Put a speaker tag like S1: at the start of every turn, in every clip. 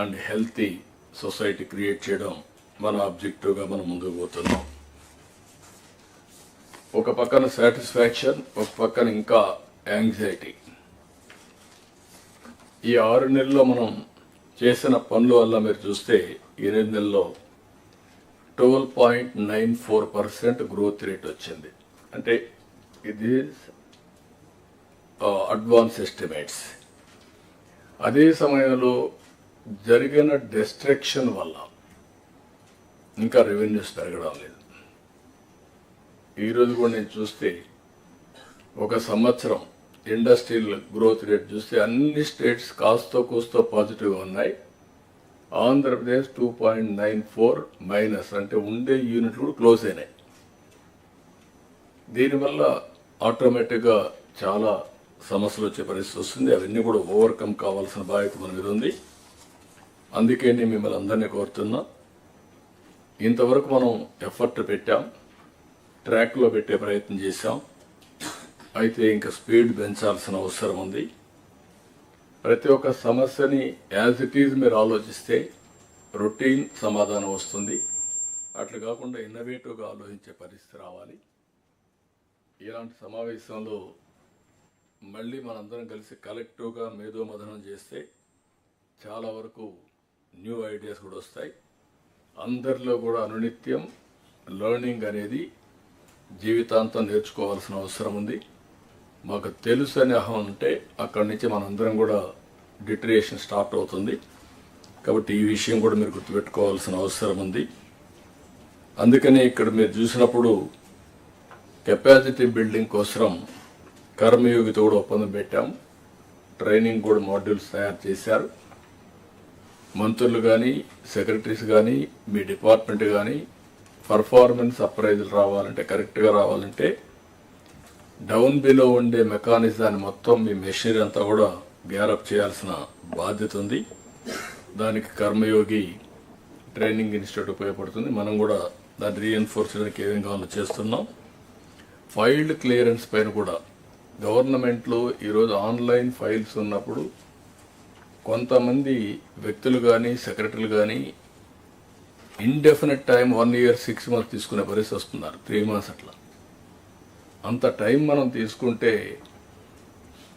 S1: And healthy society create చేయడం మన ఆబ్జెక్టివ్గా మనం ముందుకు పోతున్నాం. ఒక పక్కన సాటిస్ఫాక్షన్ ఒక పక్కన ఇంకా యాంగ్జైటీ. ఈ ఆరు నెలల్లో మనం చేసిన పనుల వల్ల మీరు చూస్తే ఎనిమిది నెలల్లో twelve point nine four percent growth rate వచ్చింది. అంటే ఇది అడ్వాన్స్ ఎస్టిమేట్స్ అదే సమయంలో జరిగిన డిస్ట్రక్షన్ వల్ల ఇంకా రెవెన్యూస్ పెరగడం లేదు. ఈరోజు కూడా నేను చూస్తే ఒక సంవత్సరం ఇండస్ట్రియల్ గ్రోత్ రేట్ చూస్తే అన్ని స్టేట్స్ కాస్తో కూస్తో పాజిటివ్గా ఉన్నాయి. Andhra Pradesh two point nine four minus అంటే ఉండే యూనిట్లు కూడా క్లోజ్ అయినాయి. దీనివల్ల ఆటోమేటిక్గా చాలా సమస్యలు వచ్చే పరిస్థితి వస్తుంది. అవన్నీ కూడా ఓవర్కమ్ కావాల్సిన బాధ్యత మన మీద ఉంది. అందుకే నేను మిమ్మల్ని అందరినీ కోరుతున్నా. ఇంతవరకు మనం ఎఫర్ట్ పెట్టాం. ట్రాక్లో పెట్టే ప్రయత్నం చేశాం. అయితే ఇంకా స్పీడ్ పెంచాల్సిన అవసరం ఉంది. ప్రతి ఒక్క సమస్యని యాజ్ ఇట్ ఈజ్ మీరు ఆలోచిస్తే రొటీన్ సమాధానం వస్తుంది. అట్లా కాకుండా ఇన్నోవేటివ్గా ఆలోచించే పరిస్థితి రావాలి. ఇలాంటి సమావేశంలో మళ్ళీ మనందరం కలిసి కలెక్టివ్గా మేధోమథనం చేస్తే చాలా వరకు న్యూ ఐడియాస్ కూడా వస్తాయి. అందరిలో కూడా అనునిత్యం లెర్నింగ్ అనేది జీవితాంతం నేర్చుకోవాల్సిన అవసరం ఉంది. మాకు తెలుసు అనే అహం ఉంటే అక్కడి నుంచి మనందరం కూడా డిటరేషన్ స్టార్ట్ అవుతుంది. కాబట్టి ఈ విషయం కూడా మీరు గుర్తుపెట్టుకోవాల్సిన అవసరం ఉంది. అందుకనే ఇక్కడ మీరు చూసినప్పుడు కెపాసిటీ బిల్డింగ్ కోసం కర్మయోగితో కూడా ఒప్పందం పెట్టాం. ట్రైనింగ్ కూడా మాడ్యూల్స్ తయారు చేశారు. మంత్రులు కానీ సెక్రటరీస్ కానీ మీ డిపార్ట్మెంట్ కానీ పర్ఫార్మెన్స్ అప్రైజులు రావాలంటే కరెక్ట్గా రావాలంటే డౌన్ బిలో ఉండే మెకానిజాన్ని మొత్తం మీ మెషినరీ అంతా కూడా గ్యారప్ చేయాల్సిన బాధ్యత ఉంది. దానికి కర్మయోగి ట్రైనింగ్ ఇన్స్టిట్యూట్ ఉపయోగపడుతుంది. మనం కూడా దాన్ని రీఎన్ఫోర్స్ చేయడానికి ఏ కావాలో చేస్తున్నాం. ఫైల్డ్ క్లియరెన్స్ పైన కూడా గవర్నమెంట్లో ఈరోజు ఆన్లైన్ ఫైల్స్ ఉన్నప్పుడు కొంతమంది వ్యక్తులు కానీ సెక్రటరీలు కానీ indefinite time one year six months తీసుకునే పరిస్థితి వస్తున్నారు. త్రీ మంత్స్ అట్లా. అంత టైం మనం తీసుకుంటే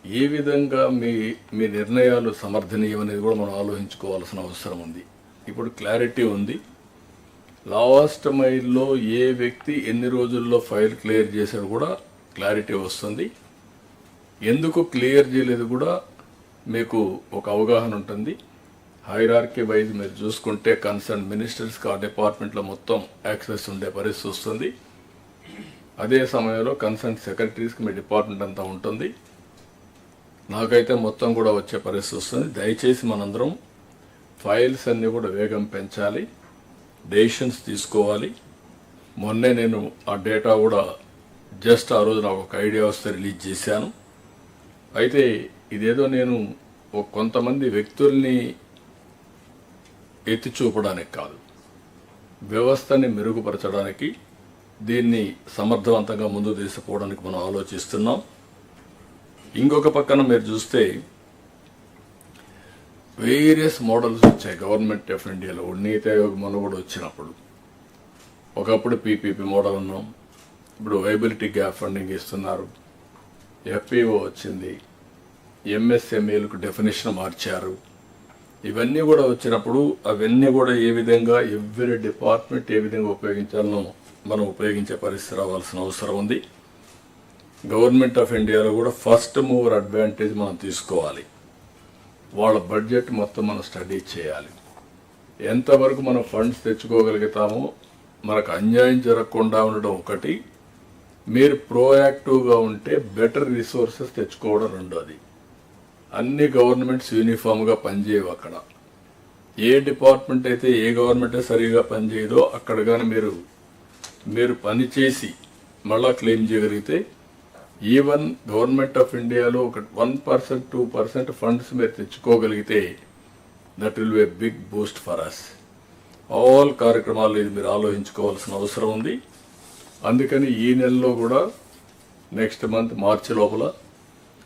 S1: ఏ విధంగా మీ మీ నిర్ణయాలు సమర్థనీయం అనేది కూడా మనం ఆలోచించుకోవాల్సిన అవసరం ఉంది. ఇప్పుడు క్లారిటీ ఉంది. లాస్ట్ మైల్లో ఏ వ్యక్తి ఎన్ని రోజుల్లో ఫైల్ క్లియర్ చేశాడు కూడా క్లారిటీ వస్తుంది. ఎందుకు క్లియర్ చేయలేదు కూడా మీకు ఒక అవగాహన ఉంటుంది. హైరార్కీ వైజ్ మీరు చూసుకుంటే కన్సర్న్ మినిస్టర్స్కి ఆ డిపార్ట్మెంట్లో మొత్తం యాక్సెస్ ఉండే పరిస్థితి వస్తుంది. అదే సమయంలో కన్సర్న్ సెక్రటరీస్కి మీ డిపార్ట్మెంట్ అంతా ఉంటుంది. నాకైతే మొత్తం కూడా వచ్చే పరిస్థితి వస్తుంది. దయచేసి మనందరం ఫైల్స్ అన్నీ కూడా వేగం పెంచాలి. డెసిషన్స్ తీసుకోవాలి. మొన్నే నేను ఆ డేటా కూడా జస్ట్ ఆ రోజు నాకు ఒక ఐడియా వస్తే రిలీజ్ చేశాను. అయితే ఇదేదో నేను కొంతమంది వ్యక్తుల్ని ఎత్తి చూపడానికి కాదు వ్యవస్థని మెరుగుపరచడానికి దీన్ని సమర్థవంతంగా ముందు తీసుకోవడానికి మనం ఆలోచిస్తున్నాం. ఇంకొక పక్కన మీరు చూస్తే వేరియస్ మోడల్స్ వచ్చాయి. గవర్నమెంట్ ఆఫ్ ఇండియాలో నీతి ఆయోగ్ మన కూడా వచ్చినప్పుడు. ఒకప్పుడు పీపీపీ మోడల్ ఉన్నాం ఇప్పుడు వైబిలిటీ గ్యాప్ ఫండింగ్ ఇస్తున్నారు. ఎఫ్పిఓ వచ్చింది. ఎంఎస్ఎంఏలకు డెఫినేషన్ మార్చారు. ఇవన్నీ కూడా వచ్చినప్పుడు అవన్నీ కూడా ఏ విధంగా ఎవ్రీ డిపార్ట్మెంట్ ఏ విధంగా ఉపయోగించాలనో మనం ఉపయోగించే పరిస్థితి రావాల్సిన అవసరం ఉంది. గవర్నమెంట్ ఆఫ్ ఇండియాలో కూడా ఫస్ట్ మూవర్ అడ్వాంటేజ్ మనం తీసుకోవాలి. వాళ్ళ బడ్జెట్ మొత్తం మనం స్టడీ చేయాలి. ఎంతవరకు మనం ఫండ్స్ తెచ్చుకోగలుగుతామో మనకు అన్యాయం జరగకుండా ఉండడం ఒకటి. మీరు ప్రోయాక్టివ్గా ఉంటే బెటర్ రిసోర్సెస్ తెచ్చుకోవడం రెండోది. అన్ని గవర్నమెంట్స్ యూనిఫామ్గా పనిచేయవు అక్కడ. ఏ డిపార్ట్మెంట్ అయితే ఏ గవర్నమెంట్ సరిగా పనిచేయదో అక్కడ కానీ మీరు మీరు పనిచేసి మళ్ళా క్లెయిమ్ చేయగలిగితే ఈవెన్ గవర్నమెంట్ ఆఫ్ ఇండియాలో ఒక one percent two percent funds మీరు తెచ్చుకోగలిగితే that will be big boost for us all కార్యక్రమాలు ఇది మీరు ఆలోచించుకోవాల్సిన అవసరం ఉంది. అందుకని ఈ నెలలో కూడా నెక్స్ట్ మంత్ మార్చి లోపల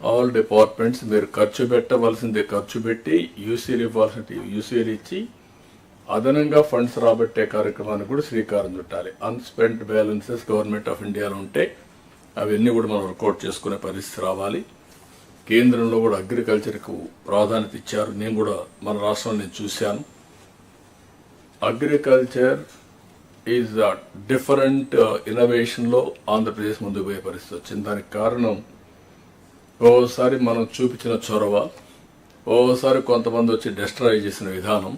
S1: ఆల్ డిపార్ట్మెంట్స్ మీరు ఖర్చు పెట్టవలసింది ఖర్చు పెట్టి యూసీలు ఇవ్వాల్సింది యూసీలు ఇచ్చి అదనంగా ఫండ్స్ రాబట్టే కార్యక్రమాన్ని కూడా శ్రీకారం చుట్టాలి. అన్స్పెంట్ బ్యాలెన్సెస్ గవర్నమెంట్ ఆఫ్ ఇండియాలో ఉంటే అవన్నీ కూడా మనం వర్కౌట్ చేసుకునే పరిస్థితి రావాలి. కేంద్రంలో కూడా అగ్రికల్చర్కు ప్రాధాన్యత ఇచ్చారు. నేను కూడా మన రాష్ట్రంలో నేను చూశాను. అగ్రికల్చర్ ఈజ్ డిఫరెంట్ ఇన్నోవేషన్లో ఆంధ్రప్రదేశ్ ముందుకు పోయే పరిస్థితి వచ్చింది. దానికి కారణం ఓసారి మనం చూపించిన చొరవ ఓసారి కొంతమంది వచ్చి డెస్ట్రాయ్ చేసిన విధానం.